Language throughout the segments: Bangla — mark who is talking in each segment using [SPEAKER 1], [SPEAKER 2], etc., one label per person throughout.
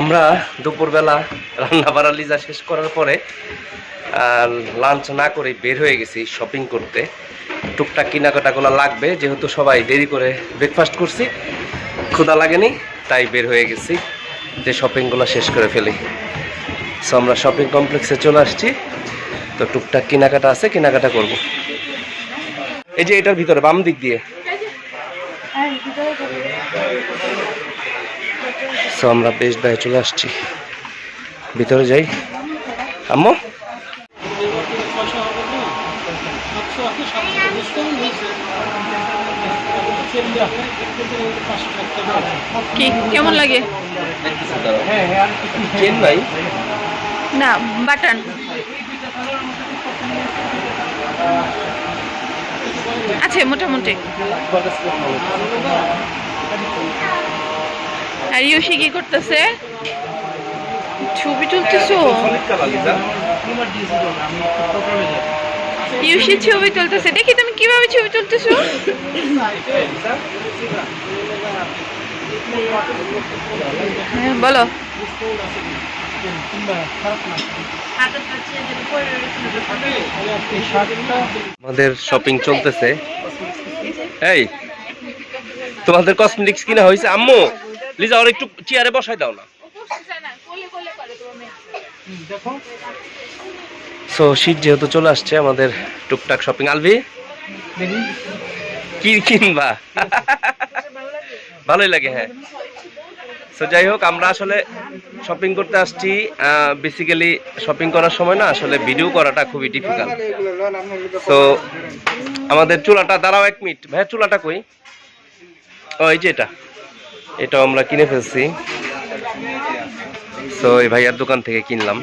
[SPEAKER 1] আমরা দুপুরবেলা রান্না বাড়া লিজা শেষ করার পরে লাঞ্চ না করে বের হয়ে গেছি শপিং করতে। টুকটাক কেনাকাটাগুলো লাগবে, যেহেতু সবাই দেরি করে ব্রেকফাস্ট করছি। ক্ষুদা লাগেনি, তাই বের হয়ে গেছি, যে শপিংগুলো শেষ করে ফেলি। সো আমরা শপিং কমপ্লেক্সে চলে আসছি। তো টুকটাক কেনাকাটা আছে, কেনাকাটা করব। এই যে এটার ভিতরে বাম দিক দিয়ে। সো আমরা বেশ ব্যয় চলে আসছি। ভিতরে যাই। আম্মু?
[SPEAKER 2] কি কেমন লাগে?
[SPEAKER 1] নাই
[SPEAKER 2] না বাটন। আছে মোটামুটি। আর ইউসি কি করতেছে? ছবি তুলতেছো? ইউসি ছবি তুলতেছে। দেখি তুমি কীভাবে ছবি তুলতেছো? বলো।
[SPEAKER 1] আমাদের শপিং চলতেছে। এই, তোমাদের কসমেটিক্স কিনা হয়েছে, আম্মু? লিজা, ওর একটু চেয়ারে বসাই দাও না। সো শীত যেহেতু চলে আসছে আমাদের টুকটাক শপিং আলভি? কি কিনবা? ভালোই লাগে হ্যাঁ। তো যাই হোক, আমরা আসলে শপিং করতে আসছি। বেসিক্যালি শপিং করার সময় না, আসলে ভিডিও করাটা খুবই ডিফিকাল্ট তো আমাদের চুলাটা, দাঁড়াও এক মিনিট ভাই চুলাটা কই? ও, এই যে এটা। এটাও আমরা কিনে ফেলছি। তো এই ভাইয়ার দোকান থেকে কিনলাম।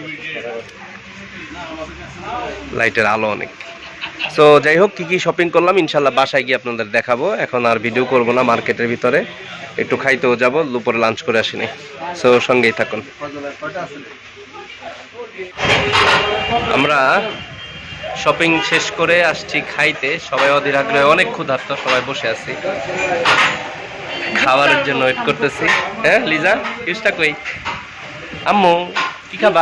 [SPEAKER 1] লাইটের আলো অনেক। সো যাই হোক, কি কি শপিং করলাম, ইনশাল্লাহ বাসায় গিয়ে আপনাদের দেখাবো। এখন আর ভিডিও করব না মার্কেটের ভিতরে। একটু খাইতেও যাব, দুপুরে লাঞ্চ করে আসিনি। সো সঙ্গেই থাকুন। আমরা শপিং শেষ করে আসছি খাইতে। সবাই অধীর আগ্রহে অনেক ক্ষুধার্ত, সবাই বসে আছি। খাবারের জন্য ওয়েট করতেছি। হ্যাঁ লিজা ইউজটা কই? আম্মু কি খাবা?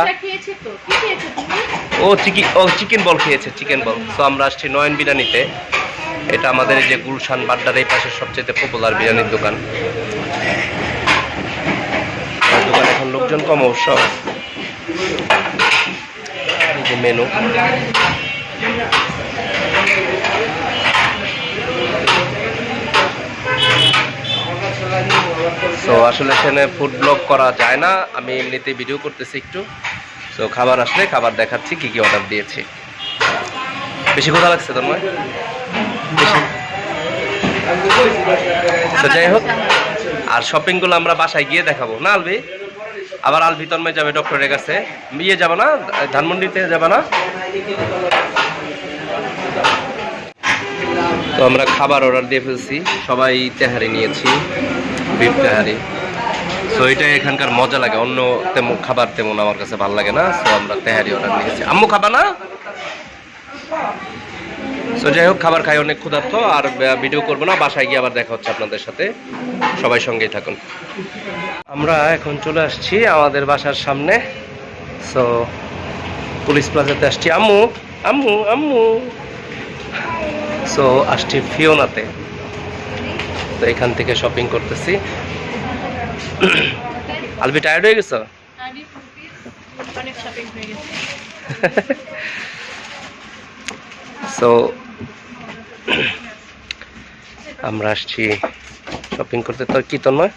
[SPEAKER 1] ও চিকেন ও চিকেন বল খেয়েছে চিকেন বল। তো আমরা আসছি নয়ন বিরিয়ানিতে। এটা আমাদের যে গুলশান বাড্ডার এই পাশে সবচেয়ে পপুলার বিরিয়ানির দোকান। দোকানে এখন লোকজন কম অবশ্য। যে মেনু তো আসলে এখানে ফুড ব্লগ করা যায় না। আমি এমনিতে ভিডিও করতেছি একটু। তো খাবার আসলে খাবার দেখাচ্ছি, কি কি অর্ডার দিয়েছি। বেশি কথা লাগছে তোমার বেশি? তো যাই হোক, আর শপিংগুলো আমরা বাসায় গিয়ে দেখাবো। না আলবি আবার আলবি তন্ময় যাবে ডক্টরের কাছে। ইয়ে যাবে না? ধানমন্ডিতে যাবে না? তো আমরা খাবার অর্ডার দিয়ে ফেলছি। সবাই তেহারি নিয়েছি। বিফ তেহারি সো এটা এখানকার মজা লাগে। অন্য তেমন খাবার তেমন আমার কাছে ভালো লাগে না। সো আমরা তেহারি অর্ডার নিয়েছি। আম্মু খাবা না? সো যাই হোক, খাবার খাই অনেক ক্ষুধার্ত। আর ভিডিও করব না। বাসায় গিয়ে আবার দেখা হচ্ছে আপনাদের সাথে। সবাই সঙ্গেই থাকুন। আমরা এখন চলে আসছি আমাদের বাসার সামনে। সো পুলিশ প্লাজাতে আসছি। আম্মু আম্মু আম্মু। সো আসছি ফিওনাতে। তো এখান থেকে শপিং করতেছি। আলবি টায়ার্ড হয়ে গেছো? সো আমরা আসছি শপিং করতে। তোর কি তন্ময়?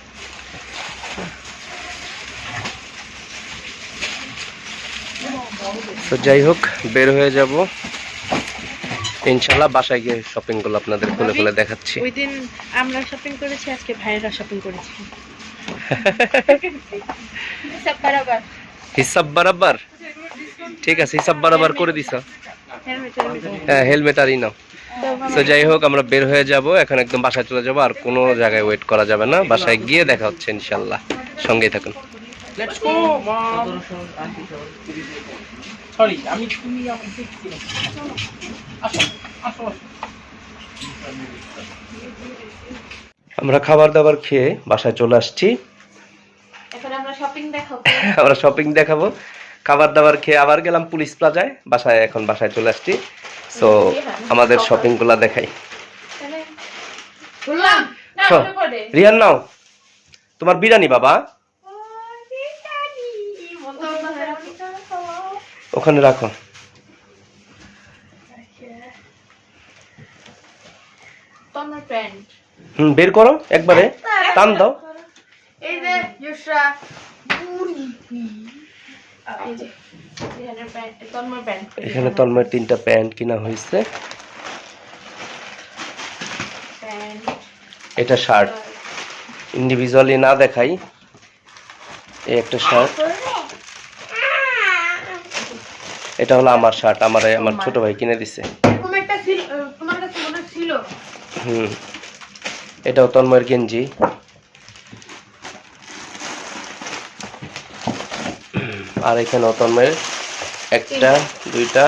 [SPEAKER 1] তো যাই হোক বের হয়ে যাব। ইনশাল্লাহ বাসায় গিয়ে শপিংগুলো আপনাদের খুলে খুলে দেখাচ্ছি।
[SPEAKER 2] ওই দিন আমরা শপিং করেছি আজকে ভাইয়েরা শপিং করেছি। সব বরাবর।
[SPEAKER 1] হিসাব বরাবর? ঠিক আছে হিসাব বরাবর করে দিছ। হ্যাঁ হেলমেট আর নাও। তো যাই হোক আমরা বের হয়ে যাব এখন একদম বাসায় চলে যাব আর কোনো জায়গায় ওয়েট করা যাবে না। বাসায় গিয়ে দেখা হচ্ছে ইনশাল্লাহ। সঙ্গেই থাকুন।
[SPEAKER 3] লেটস গো মম সরি আমি তুমি দেখছি। আসো আসো।
[SPEAKER 1] আমরা খাবার দাবার খেয়ে বাসায় চলে আসছি।
[SPEAKER 2] এখন আমরা শপিং দেখাবো।
[SPEAKER 1] আমরা শপিং দেখাবো। খাবার দাবার খেয়ে আবার গেলাম পুলিশ প্লাজায়। বাসায় এখন বাসায় চলে আসছি। সো আমাদের শপিংগুলা দেখাই। হ্যাঁ। রিয়ান নাও। তোমার বিরিয়ানি বাবা। ওখানে রাখো। হুম বের করো একবারে। টান দাও।
[SPEAKER 2] এই যে এখানে প্যান্ট
[SPEAKER 1] তিনটা প্যান্ট কিনা হয়েছে। এটা শার্ট। ইন্ডিভিজুয়ালি না দেখাই। এই একটা শার্ট। এটা হলো আমার শার্ট আমার আমার ছোট ভাই কিনে দিছে। হুম। এটাও তন্ময়ের গেঞ্জি। আর এখানেও তন্ময়ের একটা দুইটা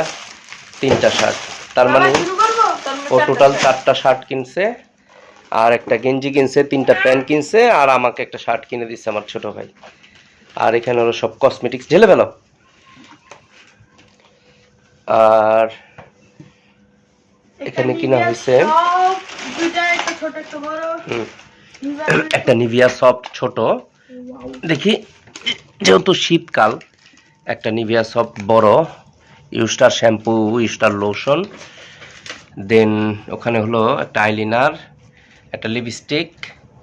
[SPEAKER 1] তিনটা শার্ট তার মানে ও টোটাল চারটা শার্ট কিনছে আর একটা গেঞ্জি কিনছে তিনটা প্যান্ট কিনছে আর আমাকে একটা শার্ট কিনে দিচ্ছে আমার ছোট ভাই। আর এখানে হলো সব কসমেটিক্স ঢেলে ফেলো। আর এখানে কিনা হয়েছে।
[SPEAKER 2] দুইটা একটা ছোট একটা বড়।
[SPEAKER 1] হুম, একটা নিভিয়া সফট ছোট। দেখি যেহেতু শীতকাল একটা নিভিয়া সফট বড় ইউস্টার শ্যাম্পু ইউস্টার লোশন দেন ওখানে হলো একটা আইলিনার একটা লিপস্টিক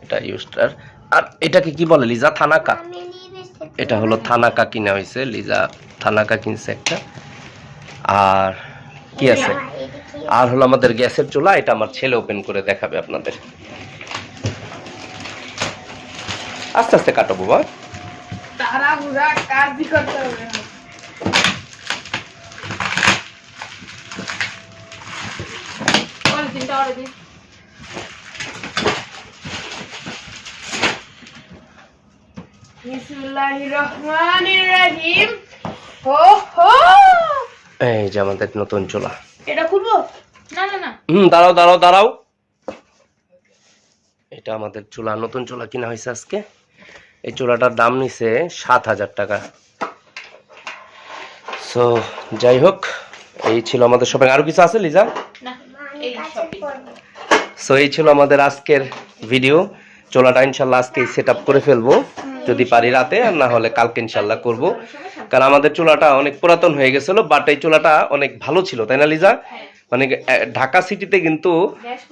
[SPEAKER 1] এটা ইউস্টার আর এটাকে কি বলে? লিজা থানাকা এটা হলো থানাকা কিনা হয়েছে লিজা থানাকা কিনছে একটা। আর কি আছে? আর হলো আমাদের গ্যাসের চুলা, এটা আমার ছেলে ওপেন করে দেখাবে আপনাদের। আস্তে আস্তে কাটো বাবা
[SPEAKER 2] বিসমিল্লাহির রহমানির রহিম। হো হো!
[SPEAKER 1] এই যে আমাদের নতুন চুলা।
[SPEAKER 2] এটা খুলবো? না না না।
[SPEAKER 1] হুম দাঁড়াও দাঁড়াও দাঁড়াও। এটা আমাদের চুলা নতুন চুলা কিনা হয়েছে আজকে। এই চুলাটার দাম নিছে সাত হাজার টাকা। সো যাই হোক এই ছিল আমাদের শপিং আরও কিছু আছে লিজা?
[SPEAKER 2] না এই শপিং
[SPEAKER 1] সো এই ছিল আমাদের আজকের ভিডিও চোলাটা ইনশাল্লাহ আজকে সেট আপ করে ফেলব। যদি পারি রাতে আর না হলে কালকে ইনশাল্লাহ করব। কারণ আমাদের চুলাটা অনেক পুরাতন হয়ে গেছিল বাট এই চুলাটা অনেক ভালো ছিল তাই না লিজা? মানে ঢাকা সিটিতে কিন্তু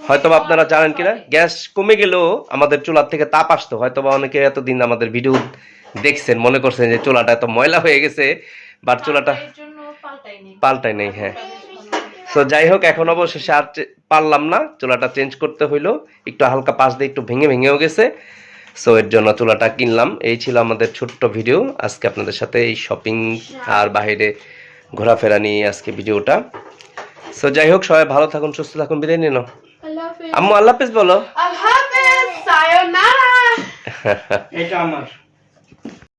[SPEAKER 1] হয়তো আপনারা জানেন কিনা গ্যাস কমে গেলেও আমাদের চুলার থেকে তাপ আসতো হয়তো বা অনেকে এতদিন আমাদের ভিডিও দেখছেন মনে করছেন যে চুলাটা এত ময়লা হয়ে গেছে বাট চুলাটা
[SPEAKER 2] পাল্টাই নেই।
[SPEAKER 1] হ্যাঁ। তো যাই হোক এখন অবশেষে আর পারলাম না চুলাটা চেঞ্জ করতে হইল একটু হালকা পাশ দিয়ে একটু ভেঙে ভেঙেও গেছে। সো এর জন্য চুলাটা কিনলাম। এই ছিল আমাদের ছোট্ট ভিডিও। আজকে আপনাদের সাথে এই শপিং আর বাইরে ঘোরাফেরা নিয়ে আজকে ভিডিওটা। সো যাই হোক সবাই ভালো থাকুন সুস্থ থাকুন বিদায় নিন
[SPEAKER 2] আল্লাহ হাফেজ।
[SPEAKER 1] আম্মু আল্লাহ হাফেজ বলো।
[SPEAKER 2] আল্লাহ হাফেজ। সায়োনারা।
[SPEAKER 3] এটা আমার।